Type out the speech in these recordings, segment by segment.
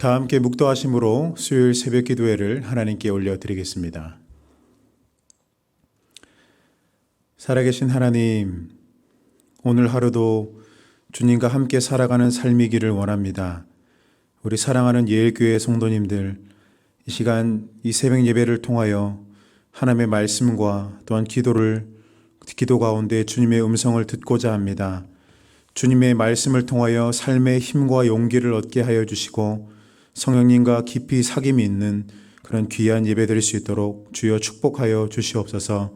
다 함께 묵도하심으로 수요일 새벽 기도회를 하나님께 올려드리겠습니다. 살아계신 하나님, 오늘 하루도 주님과 함께 살아가는 삶이기를 원합니다. 우리 사랑하는 예일교회 성도님들, 이 시간 이 새벽 예배를 통하여 하나님의 말씀과 또한 기도를 기도 가운데 주님의 음성을 듣고자 합니다. 주님의 말씀을 통하여 삶의 힘과 용기를 얻게 하여 주시고 성령님과 깊이 사귐이 있는 그런 귀한 예배 드릴 수 있도록 주여 축복하여 주시옵소서.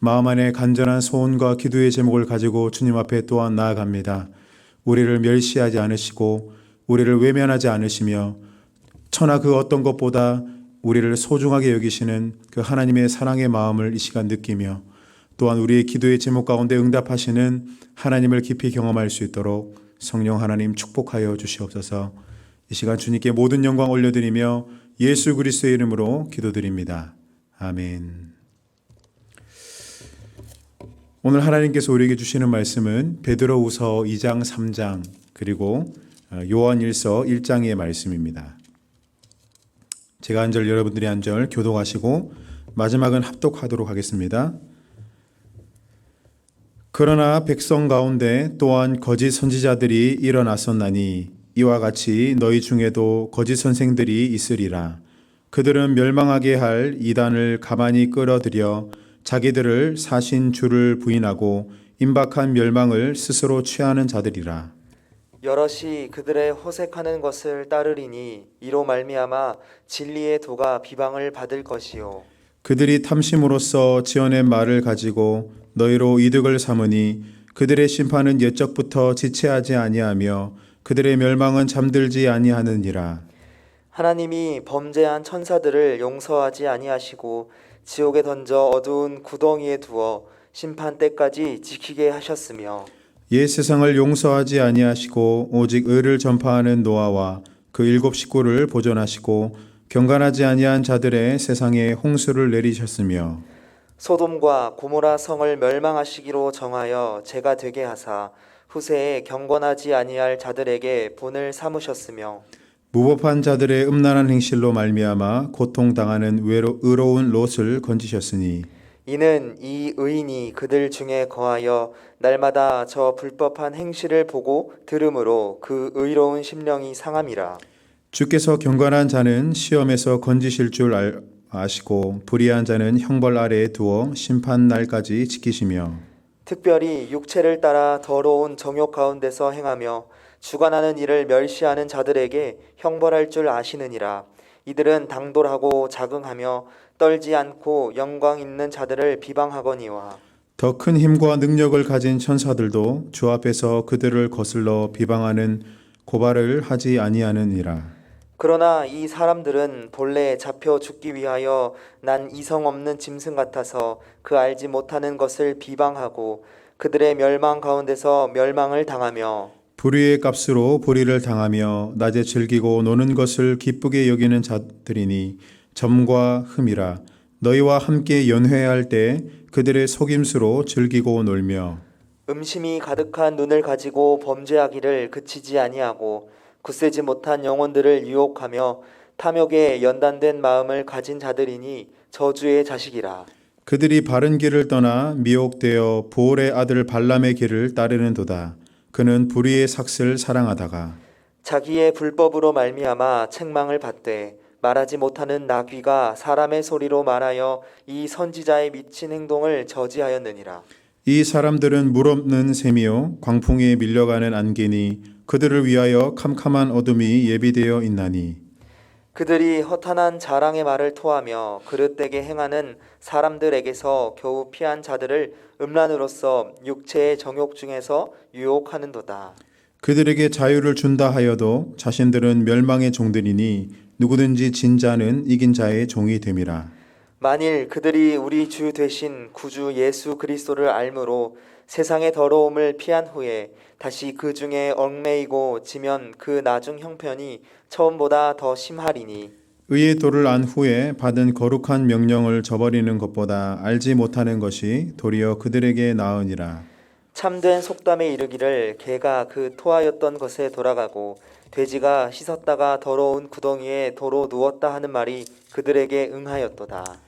마음 안에 간절한 소원과 기도의 제목을 가지고 주님 앞에 또한 나아갑니다. 우리를 멸시하지 않으시고 우리를 외면하지 않으시며 천하 그 어떤 것보다 우리를 소중하게 여기시는 그 하나님의 사랑의 마음을 이 시간 느끼며 또한 우리의 기도의 제목 가운데 응답하시는 하나님을 깊이 경험할 수 있도록 성령 하나님 축복하여 주시옵소서. 이 시간 주님께 모든 영광 올려드리며 예수 그리스도의 이름으로 기도드립니다. 아멘. 오늘 하나님께서 우리에게 주시는 말씀은 베드로후서 2장 3장 그리고 요한일서 1장의 말씀입니다. 제가 한 절 여러분들이 한 절 교독하시고 마지막은 합독하도록 하겠습니다. 그러나 백성 가운데 또한 거짓 선지자들이 일어났었나니 이와 같이 너희 중에도 거짓 선생들이 있으리라. 그들은 멸망하게 할 이단을 가만히 끌어들여 자기들을 사신 주를 부인하고 임박한 멸망을 스스로 취하는 자들이라. 여럿이 그들의 호색하는 것을 따르리니 이로 말미암아 진리의 도가 비방을 받을 것이요 그들이 탐심으로써 지어낸 말을 가지고 너희로 이득을 삼으니 그들의 심판은 옛적부터 지체하지 아니하며 그들의 멸망은 잠들지 아니하느니라. 하나님이 범죄한 천사들을 용서하지 아니하시고 지옥에 던져 어두운 구덩이에 두어 심판 때까지 지키게 하셨으며 옛 세상을 용서하지 아니하시고 오직 의를 전파하는 노아와 그 일곱 식구를 보존하시고 경건하지 아니한 자들의 세상에 홍수를 내리셨으며 소돔과 고모라 성을 멸망하시기로 정하여 제가 되게 하사 후세에 경건하지 아니할 자들에게 본을 삼으셨으며 무법한 자들의 음란한 행실로 말미암아 고통 당하는 외로, 의로운 롯을 건지셨으니 이는 이 의인이 그들 중에 거하여 날마다 저 불법한 행실을 보고 들음으로 그 의로운 심령이 상함이라. 주께서 경건한 자는 시험에서 건지실 줄 알, 아시고 불의한 자는 형벌 아래에 두어 심판 날까지 지키시며 특별히 육체를 따라 더러운 정욕 가운데서 행하며 주관하는 일을 멸시하는 자들에게 형벌할 줄 아시느니라. 이들은 당돌하고 자긍하며 떨지 않고 영광 있는 자들을 비방하거니와 더 큰 힘과 능력을 가진 천사들도 주 앞에서 그들을 거슬러 비방하는 고발을 하지 아니하느니라. 그러나 이 사람들은 본래 잡혀 죽기 위하여 난 이성 없는 짐승 같아서 그 알지 못하는 것을 비방하고 그들의 멸망 가운데서 멸망을 당하며 불의의 값으로 불의를 당하며 낮에 즐기고 노는 것을 기쁘게 여기는 자들이니 점과 흠이라. 너희와 함께 연회할 때 그들의 속임수로 즐기고 놀며 음심이 가득한 눈을 가지고 범죄하기를 그치지 아니하고 굳세지 못한 영혼들을 유혹하며 탐욕에 연단된 마음을 가진 자들이니 저주의 자식이라. 그들이 바른 길을 떠나 미혹되어 보올의 아들 발람의 길을 따르는도다. 그는 불의의 삭슬 사랑하다가 자기의 불법으로 말미암아 책망을 받되 말하지 못하는 나귀가 사람의 소리로 말하여 이 선지자의 미친 행동을 저지하였느니라. 이 사람들은 물 없는 샘이요 광풍에 밀려가는 안개니 그들을 위하여 캄캄한 어둠이 예비되어 있나니 그들이 허탄한 자랑의 말을 토하며 그릇되게 행하는 사람들에게서 겨우 피한 자들을 음란으로서 육체의 정욕 중에서 유혹하는도다. 그들에게 자유를 준다 하여도 자신들은 멸망의 종들이니 누구든지 진 자는 이긴 자의 종이 됨이라 만일 그들이 우리 주 되신 구주 예수 그리스도를 알므로 세상의 더러움을 피한 후에 다시 그 중에 얽매이고 지면 그 나중 형편이 처음보다 더 심하리니 의의 도를 안 후에 받은 거룩한 명령을 저버리는 것보다 알지 못하는 것이 도리어 그들에게 나으니라 참된 속담에 이르기를 개가 그 토하였던 것에 돌아가고 돼지가 씻었다가 더러운 구덩이에 도로 누웠다 하는 말이 그들에게 응하였도다.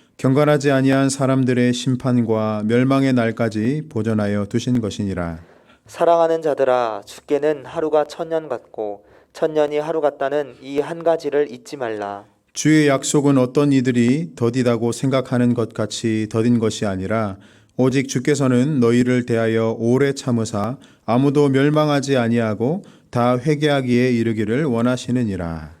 경건하지 아니한 사람들의 심판과 멸망의 날까지 보존하여 두신 것이니라. 사랑하는 자들아 주께는 하루가 천년 같고 천년이 하루 같다는 이 한 가지를 잊지 말라 주의 약속은 어떤 이들이 더디다고 생각하는 것 같이 더딘 것이 아니라 오직 주께서는 너희를 대하여 오래 참으사 아무도 멸망하지 아니하고 다 회개하기에 이르기를 원하시느니라.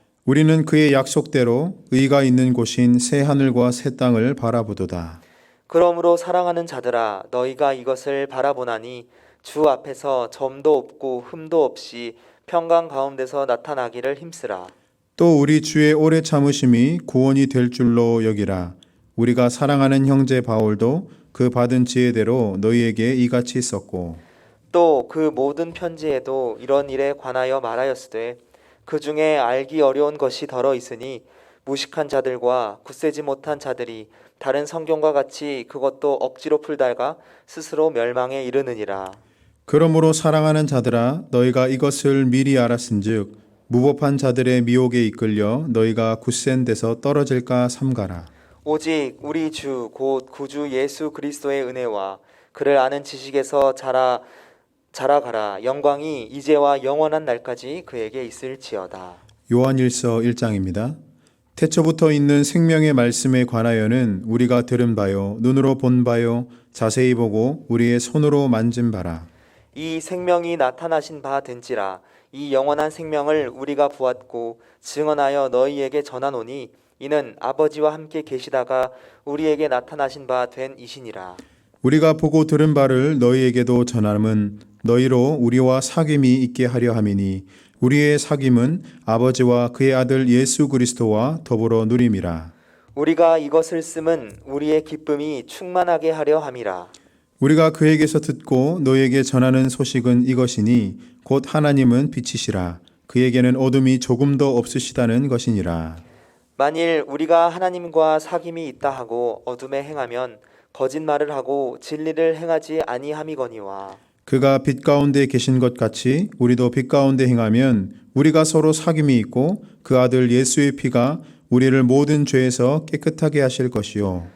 우리는 그의 약속대로 의가 있는 곳인 새 하늘과 새 땅을 바라보도다. 그러므로 사랑하는 자들아 너희가 이것을 바라보나니 주 앞에서 점도 없고 흠도 없이 평강 가운데서 나타나기를 힘쓰라. 또 우리 주의 오래 참으심이 구원이 될 줄로 여기라. 우리가 사랑하는 형제 바울도 그 받은 지혜대로 너희에게 이같이 썼고 또 그 모든 편지에도 이런 일에 관하여 말하였으되 그 중에 알기 어려운 것이 더러 있으니 무식한 자들과 굳세지 못한 자들이 다른 성경과 같이 그것도 억지로 풀다가 스스로 멸망에 이르느니라. 그러므로 사랑하는 자들아 너희가 이것을 미리 알았은즉 무법한 자들의 미혹에 이끌려 너희가 굳센 데서 떨어질까 삼가라. 오직 우리 주 곧 구주 예수 그리스도의 은혜와 그를 아는 지식에서 자라 자라가라 영광이 이제와 영원한 날까지 그에게 있을지어다. 요한일서 1장입니다. 태초부터 있는 생명의 말씀에 관하여는 우리가 들은 바요 눈으로 본 바요 자세히 보고 우리의 손으로 만진 바라. 이 생명이 나타나신 바 된지라 이 영원한 생명을 우리가 보았고 증언하여 너희에게 전하노니 이는 아버지와 함께 계시다가 우리에게 나타나신 바 된 이시니라. 우리가 보고 들은 바를 너희에게도 전함은 너희로 우리와 사귐이 있게 하려 함이니 우리의 사귐은 아버지와 그의 아들 예수 그리스도와 더불어 누림이라. 우리가 이것을 쓰면 우리의 기쁨이 충만하게 하려 함이라. 우리가 그에게서 듣고 너희에게 전하는 소식은 이것이니 곧 하나님은 빛이시라. 그에게는 어둠이 조금도 없으시다는 것이니라. 만일 우리가 하나님과 사귐이 있다 하고 어둠에 행하면 거짓말을 하고 진리를 행하지 아니함이거니와 그가 빛 가운데 계신 것 같이 우리도 빛 가운데 행하면 우리가 서로 사귐이 있고 그 아들 예수의 피가 우리를 모든 죄에서 깨끗하게 하실 것이요.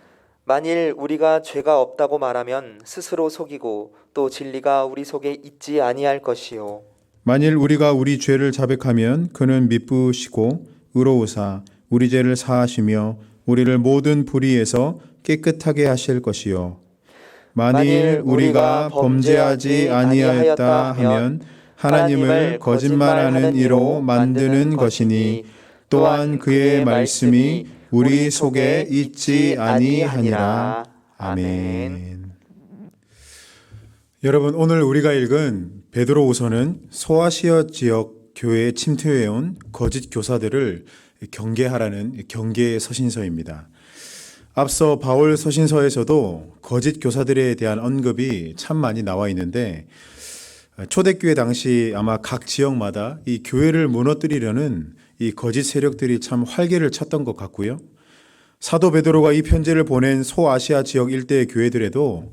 만일 우리가 죄가 없다고 말하면 스스로 속이고 또 진리가 우리 속에 있지 아니할 것이요. 만일 우리가 우리 죄를 자백하면 그는 미쁘시고 의로우사 우리 죄를 사하시며 우리를 모든 불의에서 깨끗하게 하실 것이요 만일 우리가 범죄하지 아니하였다 하면 하나님을 거짓말하는 이로 만드는 것이니 또한 그의 말씀이 우리 속에 있지 아니하니라. 아멘. 여러분 오늘 우리가 읽은 베드로우서는 소아시아 지역 교회에 침투해온 거짓 교사들을 경계하라는 경계의 서신서입니다. 앞서 바울 서신서에서도 거짓 교사들에 대한 언급이 참 많이 나와 있는데 초대교회 당시 아마 각 지역마다 이 교회를 무너뜨리려는 이 거짓 세력들이 참 활개를 쳤던 것 같고요. 사도 베드로가 이 편지를 보낸 소아시아 지역 일대의 교회들에도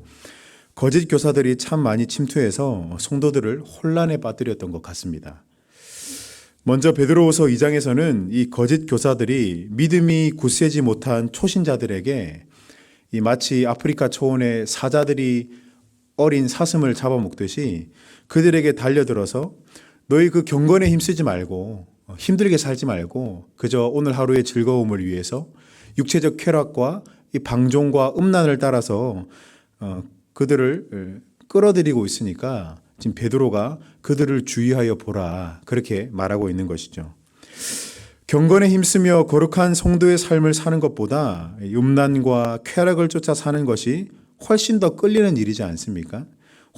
거짓 교사들이 참 많이 침투해서 성도들을 혼란에 빠뜨렸던 것 같습니다. 먼저 베드로후서 2장에서는 이 거짓 교사들이 믿음이 굳세지 못한 초신자들에게 이 마치 아프리카 초원의 사자들이 어린 사슴을 잡아먹듯이 그들에게 달려들어서 너희 그 경건에 힘쓰지 말고 어, 힘들게 살지 말고 그저 오늘 하루의 즐거움을 위해서 육체적 쾌락과 이 방종과 음란을 따라서 어, 그들을 어, 끌어들이고 있으니까 지금 베드로가 그들을 주의하여 보라 그렇게 말하고 있는 것이죠. 경건에 힘쓰며 거룩한 성도의 삶을 사는 것보다 음란과 쾌락을 쫓아 사는 것이 훨씬 더 끌리는 일이지 않습니까?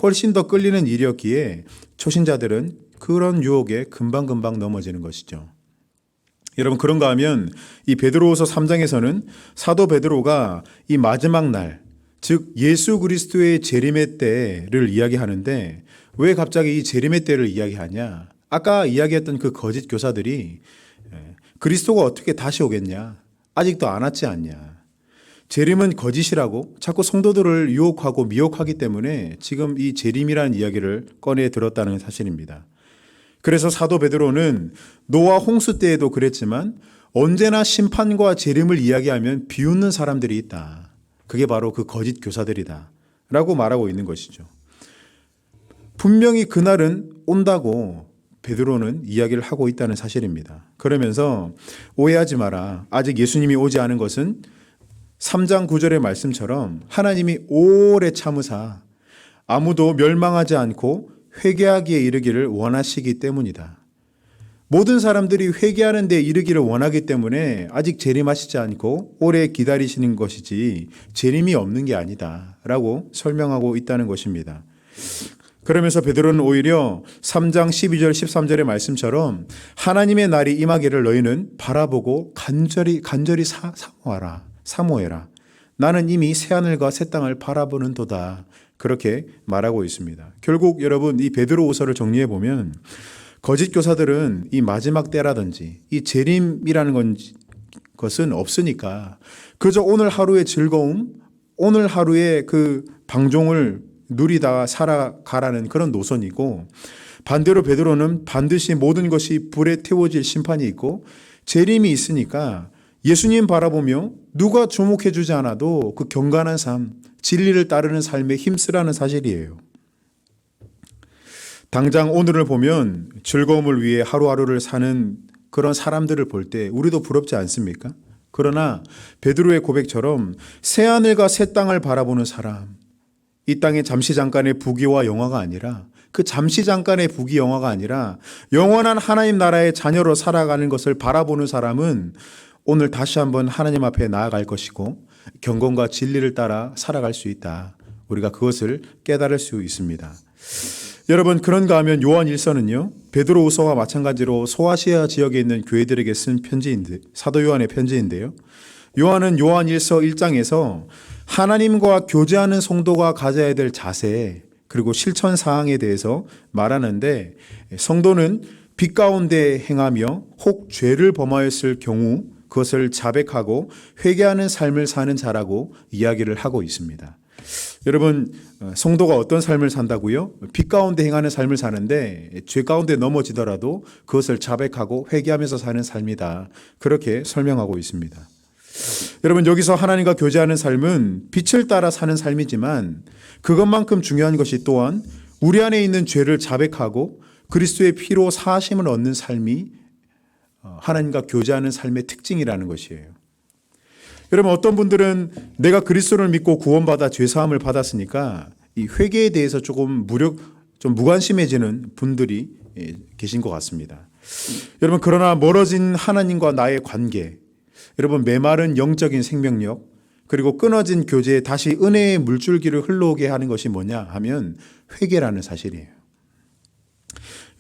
훨씬 더 끌리는 일이었기에 초신자들은 그런 유혹에 금방금방 넘어지는 것이죠. 여러분 그런가 하면 이 베드로후서 3장에서는 사도 베드로가 이 마지막 날, 즉 예수 그리스도의 재림의 때를 이야기하는데 왜 갑자기 이 재림의 때를 이야기하냐? 아까 이야기했던 그 거짓 교사들이 예, 그리스도가 어떻게 다시 오겠냐? 아직도 안 왔지 않냐? 재림은 거짓이라고 자꾸 성도들을 유혹하고 미혹하기 때문에 지금 이 재림이라는 이야기를 꺼내 들었다는 사실입니다. 그래서 사도 베드로는 노아 홍수 때에도 그랬지만 언제나 심판과 재림을 이야기하면 비웃는 사람들이 있다. 그게 바로 그 거짓 교사들이다. 라고 말하고 있는 것이죠. 분명히 그날은 온다고 베드로는 이야기를 하고 있다는 사실입니다. 그러면서 오해하지 마라. 아직 예수님이 오지 않은 것은 3장 9절의 말씀처럼 하나님이 오래 참으사 아무도 멸망하지 않고 회개하기에 이르기를 원하시기 때문이다. 모든 사람들이 회개하는 데 이르기를 원하기 때문에 아직 재림하시지 않고 오래 기다리시는 것이지 재림이 없는 게 아니다. 라고 설명하고 있다는 것입니다. 그러면서 베드로는 오히려 3장 12절 13절의 말씀처럼 하나님의 날이 임하기를 너희는 바라보고 간절히 간절히 사, 사모하라. 사모해라. 나는 이미 새 하늘과 새 땅을 바라보는 도다. 그렇게 말하고 있습니다. 결국 여러분 이 베드로후서를 정리해 보면 거짓 교사들은 이 마지막 때라든지 이 재림이라는 건 것은 없으니까 그저 오늘 하루의 즐거움, 오늘 하루의 그 방종을 누리다 살아가라는 그런 노선이고 반대로 베드로는 반드시 모든 것이 불에 태워질 심판이 있고 재림이 있으니까 예수님 바라보며 누가 주목해 주지 않아도 그 경건한 삶, 진리를 따르는 삶에 힘쓰라는 사실이에요. 당장 오늘을 보면 즐거움을 위해 하루하루를 사는 그런 사람들을 볼 때 우리도 부럽지 않습니까? 그러나 베드로의 고백처럼 새 하늘과 새 땅을 바라보는 사람, 이 땅의 잠시 잠깐의 부귀와 영화가 아니라 그 잠시 잠깐의 부귀 영화가 아니라 영원한 하나님 나라의 자녀로 살아가는 것을 바라보는 사람은 오늘 다시 한번 하나님 앞에 나아갈 것이고 경건과 진리를 따라 살아갈 수 있다. 우리가 그것을 깨달을 수 있습니다. 여러분 그런가 하면 요한 1서는요. 베드로후서와 마찬가지로 소아시아 지역에 있는 교회들에게 쓴 편지인데 사도 요한의 편지인데요. 요한은 요한 1서 1장에서 하나님과 교제하는 성도가 가져야 될 자세 그리고 실천 사항에 대해서 말하는데 성도는 빛 가운데 행하며 혹 죄를 범하였을 경우 그것을 자백하고 회개하는 삶을 사는 자라고 이야기를 하고 있습니다. 여러분 어, 성도가 어떤 삶을 산다고요? 빛 가운데 행하는 삶을 사는데 죄 가운데 넘어지더라도 그것을 자백하고 회개하면서 사는 삶이다. 그렇게 설명하고 있습니다. 여러분 여기서 하나님과 교제하는 삶은 빛을 따라 사는 삶이지만 그것만큼 중요한 것이 또한 우리 안에 있는 죄를 자백하고 그리스도의 피로 사심을 얻는 삶이 어, 하나님과 교제하는 삶의 특징이라는 것이에요. 여러분 어떤 분들은 내가 그리스도를 믿고 구원받아 죄 사함을 받았으니까 이 회개에 대해서 조금 무력 좀 무관심해지는 분들이 예, 계신 것 같습니다. 여러분 그러나 멀어진 하나님과 나의 관계 여러분 메마른 영적인 생명력 그리고 끊어진 교제에 다시 은혜의 물줄기를 흘러오게 하는 것이 뭐냐 하면 회개라는 사실이에요.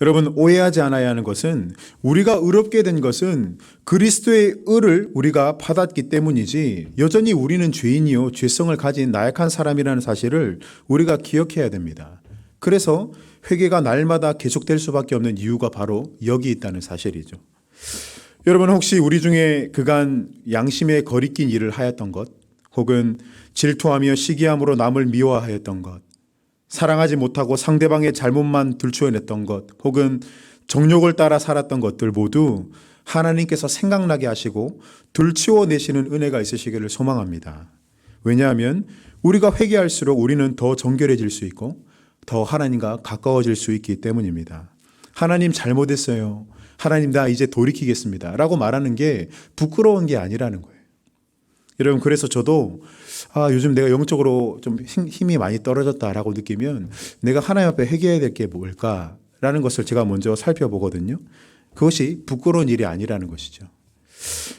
여러분 오해하지 않아야 하는 것은 우리가 의롭게 된 것은 그리스도의 의를 우리가 받았기 때문이지 여전히 우리는 죄인이요 죄성을 가진 나약한 사람이라는 사실을 우리가 기억해야 됩니다. 그래서 회개가 날마다 계속될 수밖에 없는 이유가 바로 여기 있다는 사실이죠. 여러분 혹시 우리 중에 그간 양심에 거리낀 일을 하였던 것, 혹은 질투하며 시기함으로 남을 미워하였던 것, 사랑하지 못하고 상대방의 잘못만 들추어냈던 것, 혹은 정욕을 따라 살았던 것들 모두 하나님께서 생각나게 하시고 들추어내시는 은혜가 있으시기를 소망합니다. 왜냐하면 우리가 회개할수록 우리는 더 정결해질 수 있고 더 하나님과 가까워질 수 있기 때문입니다. 하나님 잘못했어요. 하나님 나 이제 돌이키겠습니다. 라고 말하는 게 부끄러운 게 아니라는 거예요. 여러분 그래서 저도 아 요즘 내가 영적으로 좀 힘- 힘이 많이 떨어졌다라고 느끼면 내가 하나님 앞에 회개해야 될 게 뭘까라는 것을 제가 먼저 살펴보거든요. 그것이 부끄러운 일이 아니라는 것이죠.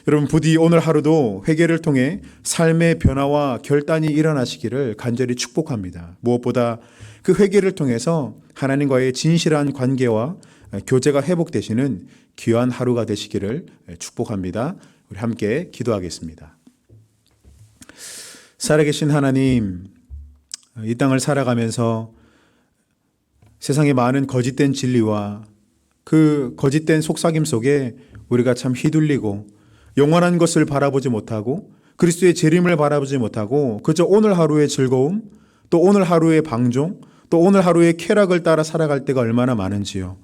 여러분 부디 오늘 하루도 회개를 통해 삶의 변화와 결단이 일어나시기를 간절히 축복합니다. 무엇보다 그 회개를 통해서 하나님과의 진실한 관계와 교제가 회복되시는 귀한 하루가 되시기를 축복합니다. 우리 함께 기도하겠습니다. 살아계신 하나님, 이 땅을 살아가면서 세상의 많은 거짓된 진리와 그 거짓된 속삭임 속에 우리가 참 휘둘리고 영원한 것을 바라보지 못하고 그리스도의 재림을 바라보지 못하고 그저 오늘 하루의 즐거움 또 오늘 하루의 방종 또 오늘 하루의 쾌락을 따라 살아갈 때가 얼마나 많은지요.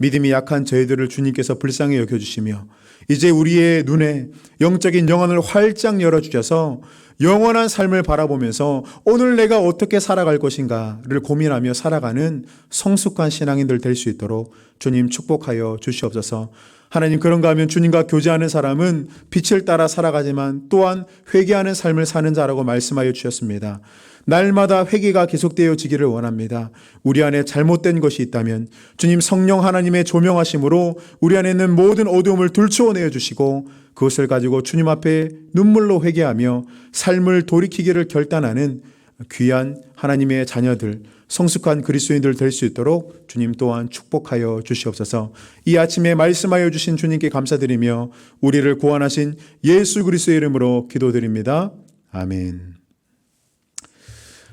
믿음이 약한 저희들을 주님께서 불쌍히 여겨주시며 이제 우리의 눈에 영적인 영혼을 활짝 열어주셔서 영원한 삶을 바라보면서 오늘 내가 어떻게 살아갈 것인가를 고민하며 살아가는 성숙한 신앙인들 될 수 있도록 주님 축복하여 주시옵소서. 하나님 그런가 하면 주님과 교제하는 사람은 빛을 따라 살아가지만 또한 회개하는 삶을 사는 자라고 말씀하여 주셨습니다. 날마다 회개가 계속되어지기를 원합니다. 우리 안에 잘못된 것이 있다면 주님 성령 하나님의 조명하심으로 우리 안에 있는 모든 어두움을 들추어 내어 주시고 그것을 가지고 주님 앞에 눈물로 회개하며 삶을 돌이키기를 결단하는 귀한 하나님의 자녀들, 성숙한 그리스도인들 될 수 있도록 주님 또한 축복하여 주시옵소서. 이 아침에 말씀하여 주신 주님께 감사드리며 우리를 구원하신 예수 그리스도의 이름으로 기도드립니다. 아멘.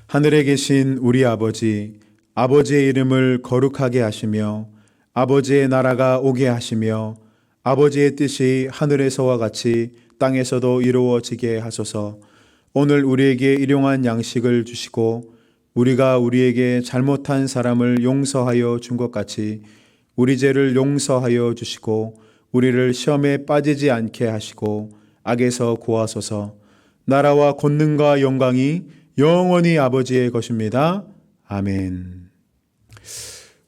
하늘에 계신 우리 아버지, 아버지의 이름을 거룩하게 하시며 아버지의 나라가 오게 하시며 아버지의 뜻이 하늘에서와 같이 땅에서도 이루어지게 하소서. 오늘 우리에게 일용한 양식을 주시고 우리가 우리에게 잘못한 사람을 용서하여 준 것 같이 우리 죄를 용서하여 주시고 우리를 시험에 빠지지 않게 하시고 악에서 구하소서. 나라와 권능과 영광이 영원히 아버지의 것입니다. 아멘.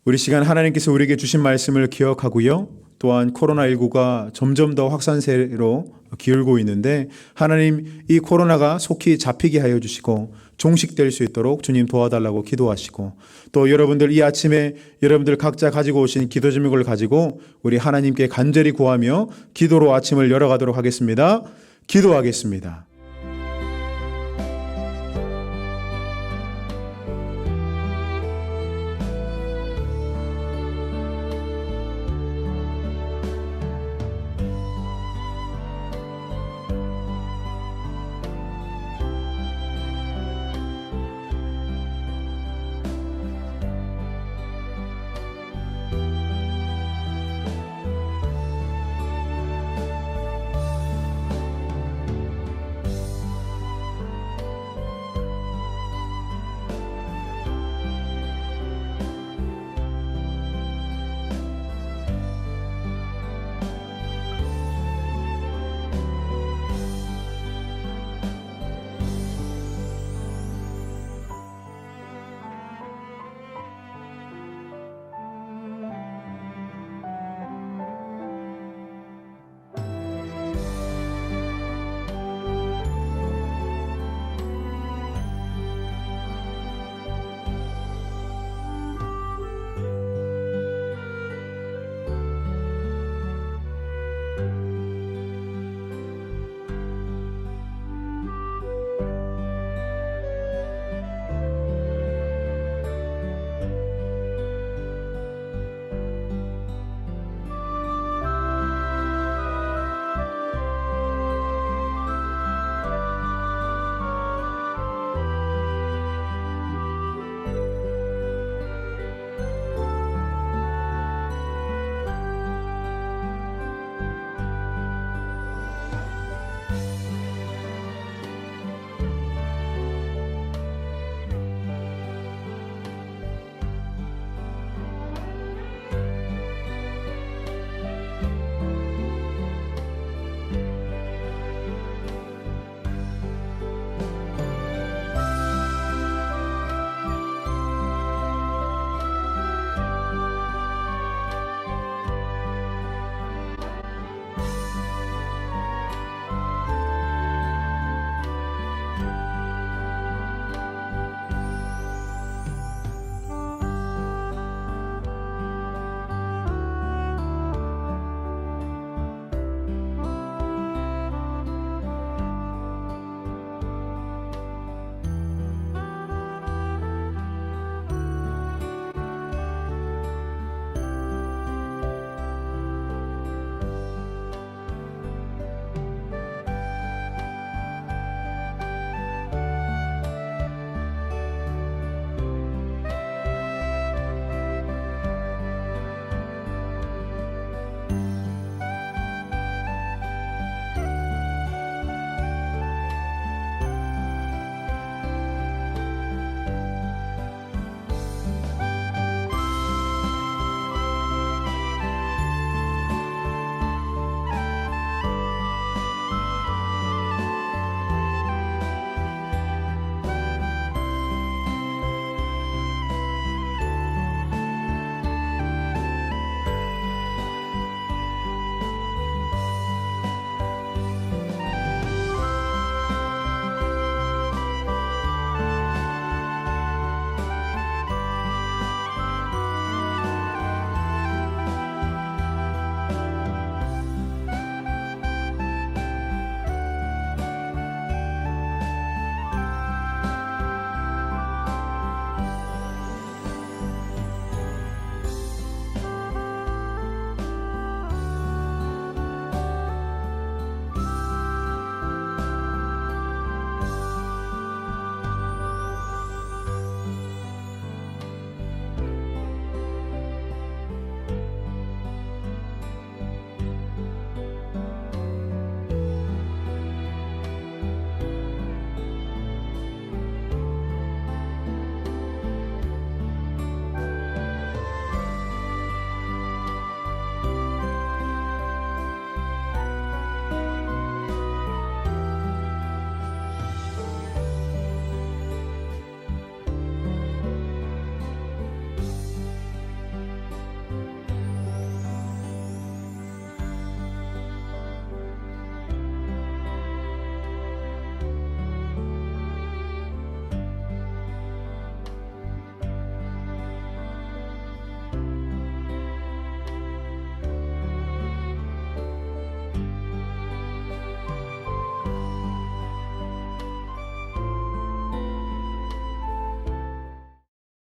우리 시간 하나님께서 우리에게 주신 말씀을 기억하고요. 또한 코로나19가 점점 더 확산세로 기울고 있는데 하나님 이 코로나가 속히 잡히게 하여 주시고 종식될 수 있도록 주님 도와달라고 기도하시고 또 여러분들 이 아침에 여러분들 각자 가지고 오신 기도 제목을 가지고 우리 하나님께 간절히 구하며 기도로 아침을 열어가도록 하겠습니다. 기도하겠습니다.